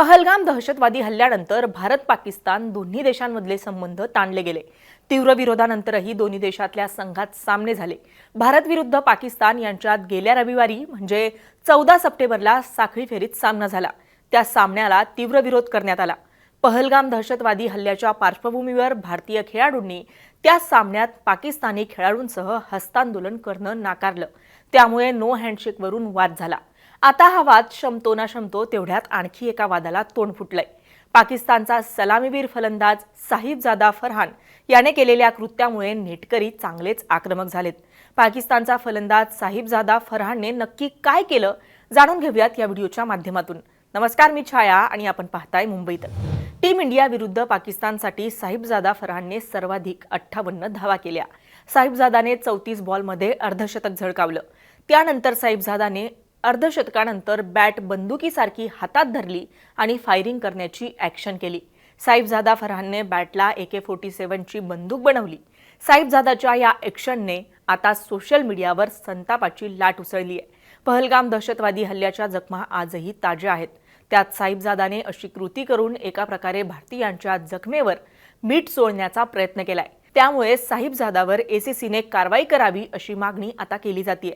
पहलगाम दहशतवादी हल्ल्यानंतर भारत पाकिस्तान दोन्ही देशांमधले संबंध ताणले गेले. तीव्र विरोधानंतरही दोन्ही देशातल्या संघात सामने झाले. भारत विरुद्ध पाकिस्तान यांच्यात गेल्या रविवारी म्हणजे चौदा सप्टेंबरला साखळी फेरीत सामना झाला. त्या सामन्याला तीव्र विरोध करण्यात आला. पहलगाम दहशतवादी हल्ल्याच्या पार्श्वभूमीवर भारतीय खेळाडूंनी त्या सामन्यात पाकिस्तानी खेळाडूंसह हस्तांदोलन करणं नाकारलं. त्यामुळे नो हँडशेकवरून वाद झाला. आता हा वाद शमतो ना शमतो तेवढ्यात आणखी एका वादाला तोंड फुटलंय. पाकिस्तानचा सलामीवीर फलंदाज साहिबजादा फरहान याने केलेल्या कृत्यामुळे नेटकरी चांगलेच आक्रमक झालेत. पाकिस्तानचा फलंदाज साहिबजादा फरहानने नक्की काय केलं जाणून घेऊयात या व्हिडिओच्या माध्यमातून. नमस्कार मी छाया आणि आपण पाहताय मुंबईत. टीम इंडिया विरुद्ध पाकिस्तानसाठी साहिबजादा फरहानने सर्वाधिक अठ्ठावन्न धावा केल्या. साहिबजादाने चौतीस बॉलमध्ये अर्धशतक झळकावलं. त्यानंतर साहिबजादाने अर्धशतकानंतर बॅट बंदुकीसारखी हातात धरली आणि फायरिंग करण्याची ॲक्शन केली. साहिबजादा फरहानने बॅटला ए के फोर्टी सेव्हनची बंदूक बनवली. साहिबजादाच्या या ॲक्शनने आता सोशल मीडियावर संतापाची लाट उसळली आहे. पहलगाम दहशतवादी हल्ल्याच्या जखमा आजही ताज्या आहेत. त्यात साहिबजादाने अशी कृती करून एका प्रकारे भारतीयांच्या जखमेवर मीठ सोळण्याचा प्रयत्न केलाय. त्यामुळे साहिबजादावर एसीसीने कारवाई करावी अशी मागणी आता केली जाते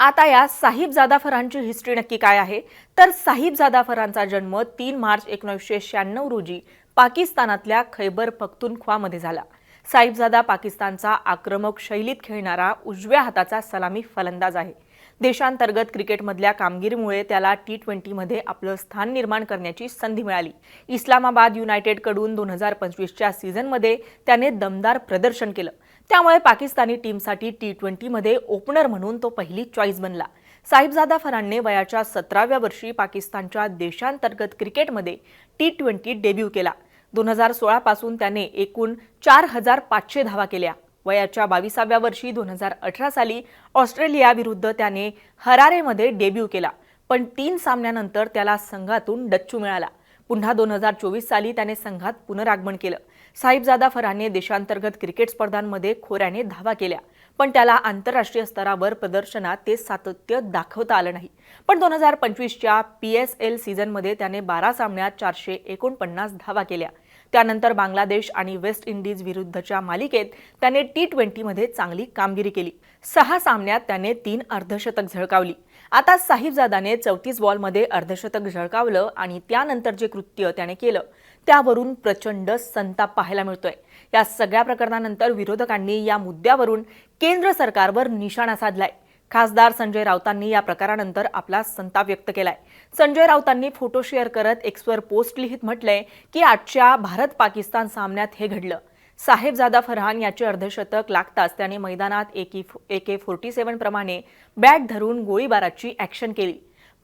आता या साहिबजादा फरांची हिस्ट्री नक्की काय आहे? तर साहिबजादा फरांचा जन्म तीन मार्च एकोणीसशे शहाण्णव रोजी पाकिस्तानातल्या खैबर पख्तुनख्वामध्ये झाला. साहिबजादा पाकिस्तानचा आक्रमक शैलीत खेळणारा उजव्या हाताचा सलामी फलंदाज आहे. देशांतर्गत क्रिकेटमधल्या कामगिरीमुळे त्याला टी ट्वेंटीमध्ये आपलं स्थान निर्माण करण्याची संधी मिळाली. इस्लामाबाद युनायटेडकडून दोन हजार पंचवीसच्या सीझनमध्ये त्याने दमदार प्रदर्शन केलं. त्यामुळे पाकिस्तानी टीमसाठी टी ट्वेंटीमध्ये ओपनर म्हणून तो पहिली चॉईस बनला. साहिबजादा फरांने वयाच्या सतराव्या वर्षी पाकिस्तानच्या देशांतर्गत क्रिकेटमध्ये टी ट्वेंटी डेब्यू केला. दोन हजार सोळापासून त्याने एकूण चार हजार पाचशे धावा केल्या. वयाच्या बावीसाव्या वर्षी दोन हजार अठरा साली ऑस्ट्रेलियाविरुद्ध त्याने हरारेमध्ये डेब्यू केला. पण तीन सामन्यानंतर त्याला संघातून डच्चू मिळाला. पुन्हा दोन हजार चोवीस साली त्याने संघात पुनरागमन केलं. साहिबजादा फरहानने देशांतर्गत क्रिकेट स्पर्धांमध्ये खोऱ्याने धावा केल्या. पण त्याला आंतरराष्ट्रीय स्तरावर प्रदर्शनात ते सातत्य दाखवता आलं नाही. पण दोन हजार पंचवीसच्या पी एस एल सीझनमध्ये त्याने बारा सामन्यात चारशे एकोणपन्नास धावा केल्या. त्यानंतर बांगलादेश आणि वेस्ट इंडिज विरुद्धच्या मालिकेत त्याने टी ट्वेंटीमध्ये चांगली कामगिरी केली. सहा सामन्यात त्याने तीन अर्धशतक झळकावली. आता साहिबजादाने चौतीस बॉलमध्ये अर्धशतक झळकावलं आणि त्यानंतर जे कृत्य त्याने केलं त्यावरून प्रचंड संताप पाहायला मिळतोय. या सगळ्या प्रकरणानंतर विरोधकांनी या मुद्द्यावरून केंद्र सरकारवर निशाणा साधलाय. खासदार संजय राऊतांनी या प्रकारानंतर आपला संताप व्यक्त केलाय. संजय राऊतांनी फोटो शेअर करत एक्सवर पोस्ट लिहित म्हटलंय की आजच्या भारत पाकिस्तान सामन्यात हे घडलं. साहेबजादा फरहान याचे अर्धशतक लागताच त्याने मैदानात एकी एके फोर्टी सेव्हन प्रमाणे बॅट धरून गोळीबाराची ॲक्शन केली.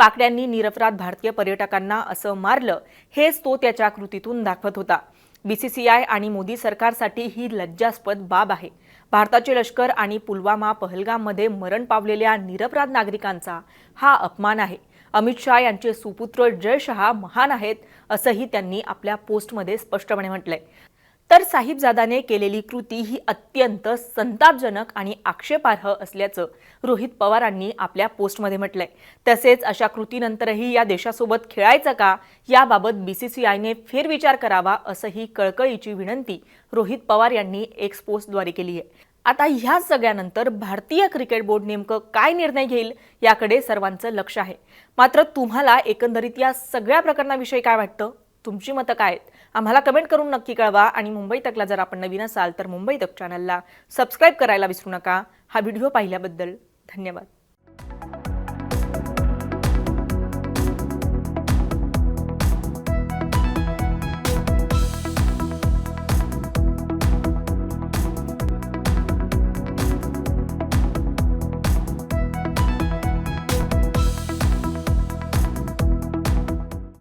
पाकड्यांनी निरपराध भारतीय पर्यटकांना असं मारलं हेच तो त्याच्या कृतीतून दाखवत होता. बीसीसीआय आणि मोदी सरकारसाठी ही लज्जास्पद बाब आहे. भारताचे लष्कर आणि पुलवामा पहलगाममध्ये मरण पावलेल्या निरपराध नागरिकांचा हा अपमान आहे. अमित शहा यांचे सुपुत्र जय शहा महान आहेत असंही त्यांनी आपल्या पोस्टमध्ये स्पष्टपणे म्हटलंय. तर साहिबजादाने केलेली कृती ही अत्यंत संतापजनक आणि आक्षेपार्ह असल्याचं रोहित पवारांनी आपल्या पोस्टमध्ये म्हटलंय. तसेच अशा कृतीनंतरही या देशासोबत खेळायचं का याबाबत बीसीसीआयने फेरविचार करावा असंही कळकळीची विनंती रोहित पवार यांनी एक्स पोस्टद्वारे केली आहे. आता ह्या सगळ्यानंतर भारतीय क्रिकेट बोर्ड नेमकं काय निर्णय घेईल याकडे सर्वांचं लक्ष आहे. मात्र तुम्हाला एकंदरीत या सगळ्या प्रकरणाविषयी काय वाटतं? तुमची मतं काय आहेत? आम्हाला कमेंट करून नक्की कळवा. आणि मुंबई तकला जर आपण नवीन असाल तर मुंबई तक चॅनलला सबस्क्राईब करायला विसरू नका. हा व्हिडिओ पाहिल्याबद्दल धन्यवाद.